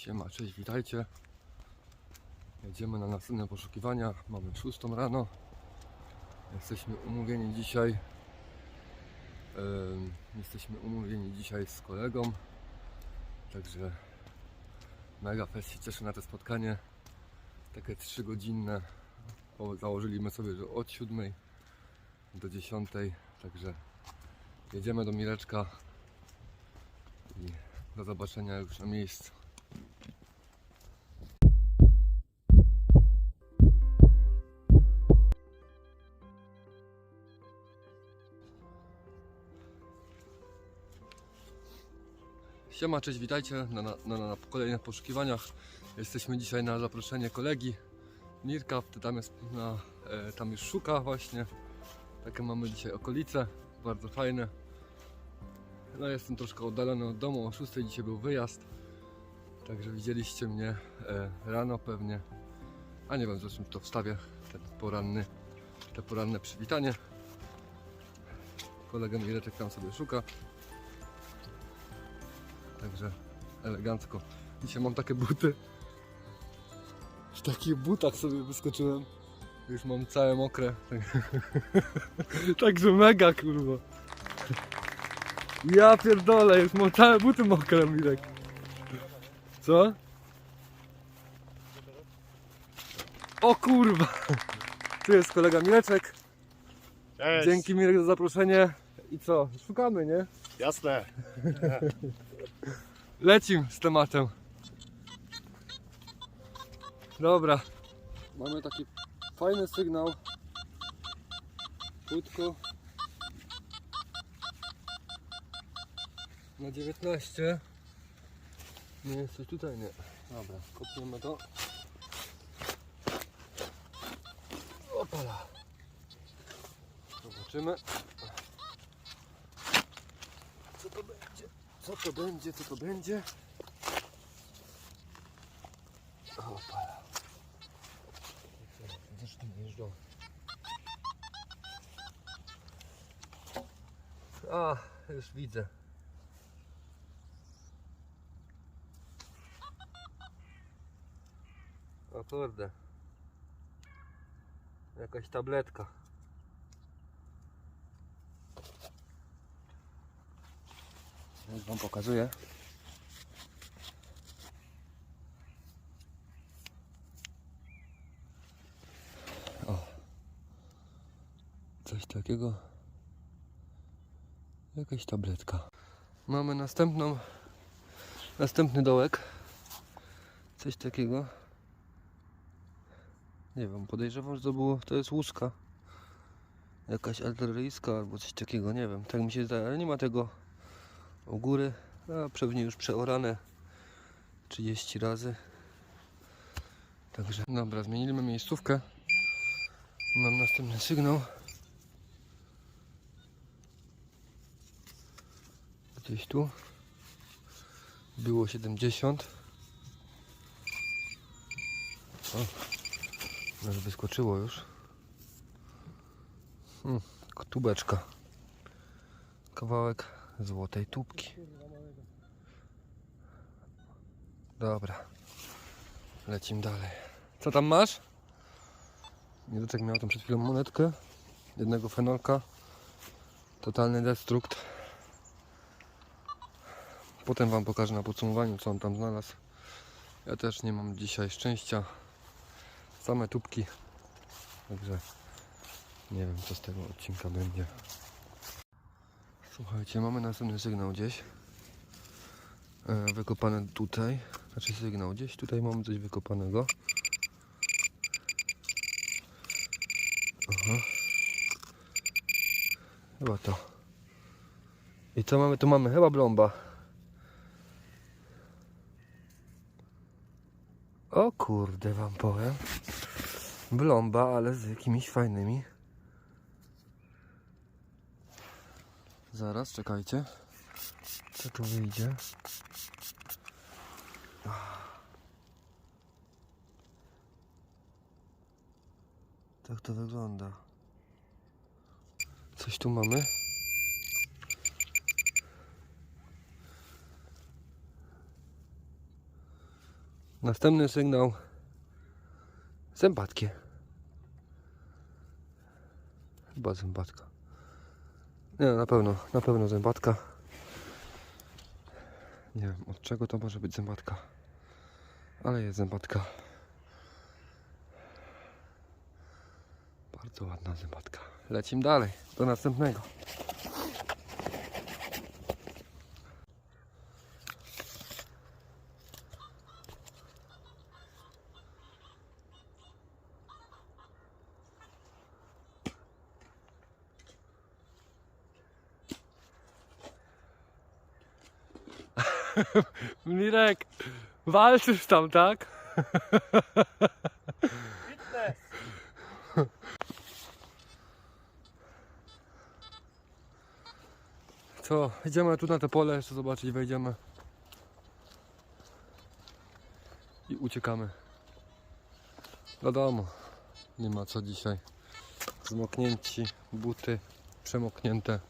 Siema, cześć, witajcie. Jedziemy na następne poszukiwania. Mamy 6 rano. Jesteśmy umówieni dzisiaj. em, jesteśmy umówieni dzisiaj z kolegą. Także mega fest się cieszę na to spotkanie. Takie 3 godzinne. Założyliśmy sobie, że od 7 do 10. Także jedziemy do Mireczka i do zobaczenia już na miejscu. Siema, cześć, witajcie na, na, na, na kolejnych poszukiwaniach. Jesteśmy dzisiaj na zaproszenie kolegi Mirka, tam, jest, na, e, tam już szuka właśnie. Takie mamy dzisiaj okolice, bardzo fajne. No jestem troszkę oddalony od domu, o 6 dzisiaj był wyjazd. Także widzieliście mnie e, rano pewnie. A nie wiem, zresztą to wstawię ten poranny, te poranne przywitanie. Kolega Mireczek tam sobie szuka. Także elegancko. Dzisiaj mam takie buty. W takich butach sobie wyskoczyłem. Już mam całe mokre. Także mega kurwa. Ja pierdolę, już mam całe buty mokre, Mirek. Co? O kurwa! Tu jest kolega Mireczek. Cześć. Dzięki Mirek za zaproszenie. I co? Szukamy, nie? Jasne. Lecim z tematem. Dobra. Mamy taki fajny sygnał. Krótko. Na 19. Nie jest coś tutaj? Nie. Dobra, kopniemy to. Opala. Zobaczymy. Co to będzie? Co to będzie? Co to będzie? Opala. Zresztą jeżdżą. A, już widzę. O kurde. Jakaś tabletka. Już wam pokazuję. O. Coś takiego. Jakaś tabletka. Mamy następną. Następny dołek. Coś takiego. Nie wiem, podejrzewam, że to było. To jest łuska. Jakaś artyleryjska albo coś takiego, nie wiem. Tak mi się zdaje, ale nie ma tego u góry, a pewnie już przeorane 30 razy. Także dobra, zmieniliśmy miejscówkę. Mam następny sygnał. Gdzieś tu. Było 70. O, może wyskoczyło już. Hmm, tubeczka. Kawałek złotej tubki. Dobra. Lecimy dalej. Co tam masz? Mireczek miał tam przed chwilą monetkę. Jednego fenolka. Totalny destrukt. Potem wam pokażę na podsumowaniu co on tam znalazł. Ja też nie mam dzisiaj szczęścia. Same tubki. Także nie wiem co z tego odcinka będzie. Słuchajcie, mamy następny sygnał gdzieś. E, wykopane tutaj. Znaczy sygnał gdzieś. Tutaj mamy coś wykopanego. Aha. Chyba to. I co mamy? Tu mamy chyba blomba. O kurde wam powiem. Blomba, ale z jakimiś fajnymi Zaraz, czekajcie. Co tu wyjdzie? Tak to wygląda. Coś tu mamy. Następny sygnał. Zębatkie. Chyba zębatka. Nie, na pewno, na pewno zębatka. Nie wiem od czego to może być zębatka. Ale jest zębatka. Bardzo ładna zębatka. Lecimy dalej, do następnego. Mirek, walczysz tam, tak? Co, idziemy tu na te pole jeszcze zobaczyć, wejdziemy. I uciekamy. Do domu. Nie ma co dzisiaj. Zmoknięci, buty przemoknięte.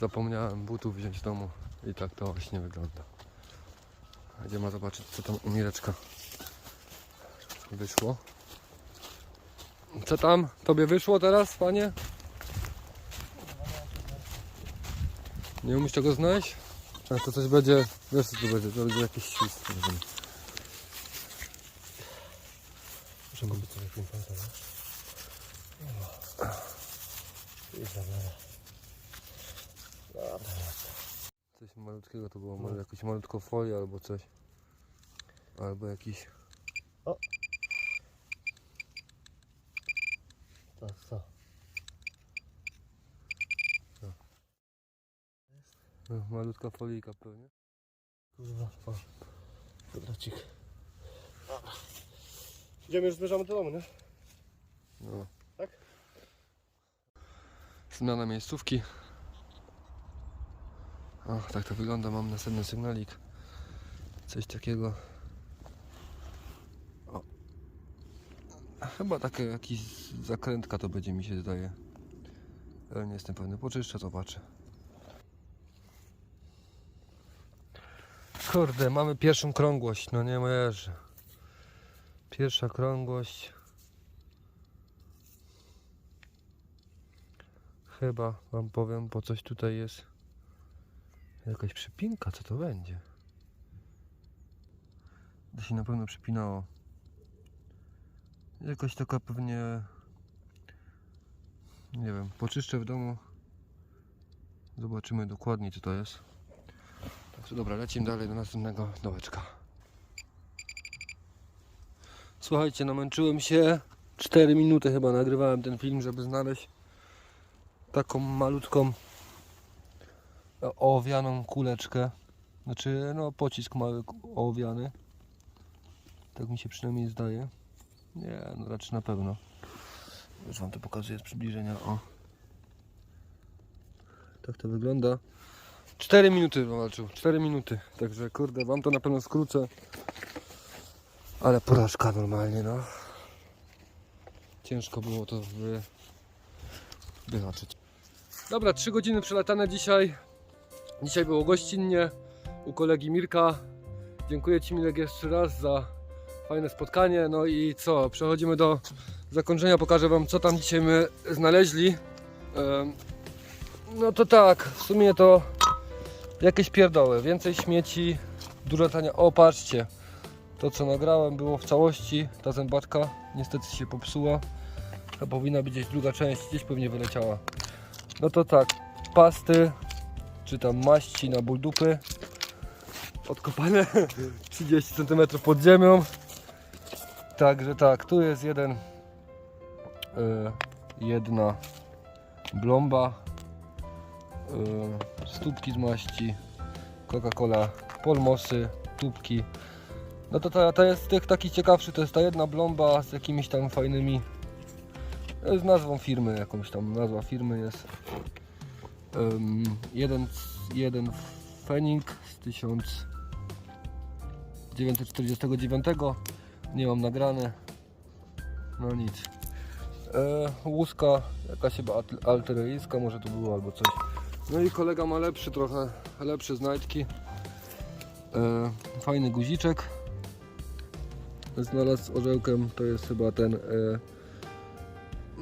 Zapomniałem butów wziąć w domu. I tak to właśnie wygląda. Idziemy zobaczyć co tam u Mireczka wyszło. Co tam? Tobie wyszło teraz, panie? Nie umiesz tego znaleźć? A to coś będzie, wiesz co to będzie, to będzie jakiś świst. Muszę kupić sobie film pamiętam, I zabiorę. Dobra. Coś malutkiego to było, może jakąś malutką folię albo coś. Albo jakiś... To co? no, malutka folika pewnie. Kurwa, o. Kwadracik. Dobra. Idziemy już zmierzamy do domu, nie? No. Tak? Zmiana miejscówki. O, tak to wygląda, mam następny sygnalik. Coś takiego. O. Chyba takie jakiś zakrętka to będzie mi się zdaje. Ale nie jestem pewny. Poczyszczę, zobaczę. Kurde, mamy pierwszą krągłość, no nie jeżdżę. Pierwsza krągłość. Chyba wam powiem, bo coś tutaj jest. Jakaś przypinka, co to będzie? To się na pewno przypinało. Jakaś taka pewnie. Nie wiem, poczyszczę w domu. Zobaczymy dokładnie co to jest. Także dobra, lecimy dalej do następnego dołeczka. Słuchajcie, namęczyłem się. 4 minuty chyba nagrywałem ten film, żeby znaleźć taką malutką ołowianą kuleczkę. Znaczy, no pocisk mały ołowiany. Tak mi się przynajmniej zdaje. Nie, no raczej na pewno. Już wam to pokazuję z przybliżenia. O. Tak to wygląda. 4 minuty walczył. 4 minuty. Także kurde, wam to na pewno skrócę. Ale porażka normalnie, no. Ciężko było to wy... wyhaczyć. Dobra, 3 godziny przelatane dzisiaj. Dzisiaj było gościnnie u kolegi Mirka. Dziękuję Ci Mirek jeszcze raz za fajne spotkanie. No i co, przechodzimy do zakończenia. Pokażę Wam co tam dzisiaj my znaleźli. No to tak, w sumie to jakieś pierdoły. Więcej śmieci, dużo tania. O, patrzcie. To co nagrałem było w całości. Ta zębatka niestety się popsuła. To powinna być gdzieś druga część, gdzieś pewnie wyleciała. No to tak, pasty, czy tam maści na ból dupy. Odkopane 30 cm pod ziemią. Także tak, tu jest jeden, e, jedna blomba, e, stópki z maści, Coca-Cola, polmosy, tubki. No to ta, ta jest tych taki ciekawszy, to jest ta jedna blomba z jakimiś tam fajnymi z nazwą firmy, jakąś tam nazwa firmy jest. Em, jeden, jeden Fenik z 1949. Nie mam nagrane. No nic. E, łuska, jakaś chyba alteryjska może to było albo coś. No i kolega ma lepszy trochę, lepsze znajdki. E, fajny guziczek. znalazł z orzełkiem, to jest chyba ten e,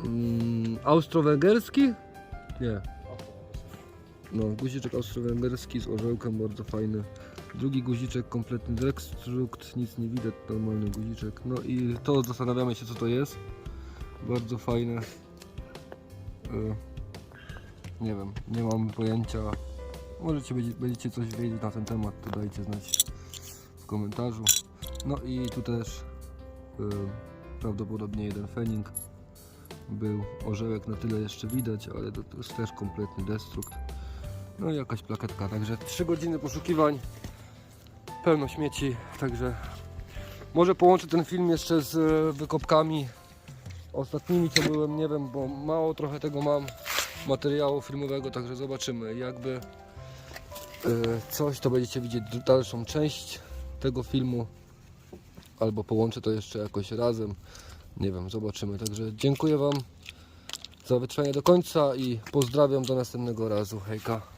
mm, austro-węgierski? Nie. No, guziczek austro-węgierski z orzełkiem, bardzo fajny. Drugi guziczek, kompletny dekstrukt, nic nie widać, normalny guziczek. No i to zastanawiamy się co to jest. Bardzo fajne. E, nie wiem, nie mam pojęcia. Możecie będzie- będziecie coś wiedzieć na ten temat, to dajcie znać w komentarzu. No i tu też y, prawdopodobnie jeden fening był. Orzełek na tyle jeszcze widać, ale to jest też kompletny destrukt. No i jakaś plaketka, także 3 godziny poszukiwań, pełno śmieci, także może połączę ten film jeszcze z e, wykopkami ostatnimi co byłem, nie wiem, bo mało trochę tego mam materiału filmowego, także zobaczymy. Jakby e, coś, to będziecie widzieć dalszą część tego filmu, albo połączę to jeszcze jakoś razem. Nie wiem, zobaczymy. Także dziękuję Wam za wytrwanie do końca i pozdrawiam do następnego razu. Hejka.